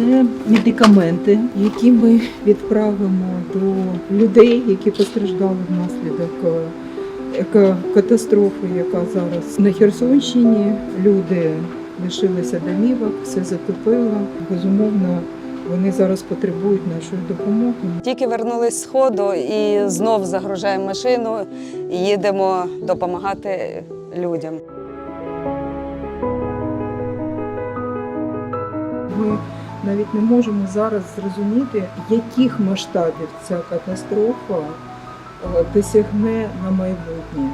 Це медикаменти, які ми відправимо до людей, які постраждали внаслідок е, екокатастрофи, яка зараз на Херсонщині. Люди лишилися домівок, все затопило. Безумовно, вони зараз потребують нашої допомоги. Тільки вернулись з сходу і знов загружаємо машину і їдемо допомагати людям. Ми навіть не можемо зараз зрозуміти, яких масштабів ця катастрофа е, досягне на майбутнє.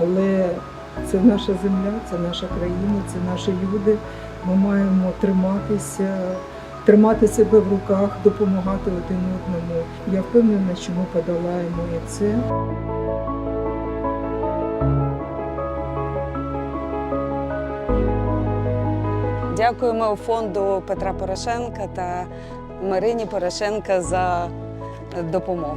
Але це наша земля, це наша країна, це наші люди. Ми маємо триматися, тримати себе в руках, допомагати один одному. Я впевнена, що ми подолаємо і це. Дякуємо фонду Петра Порошенка та Марині Порошенка за допомогу.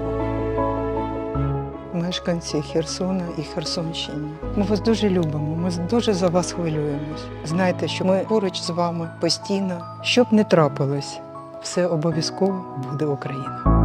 мешканці Херсона і Херсонщини. Ми вас дуже любимо, ми дуже за вас хвилюємось. Знайте, що ми поруч з вами постійно, щоб не трапилось, все обов'язково буде Україна.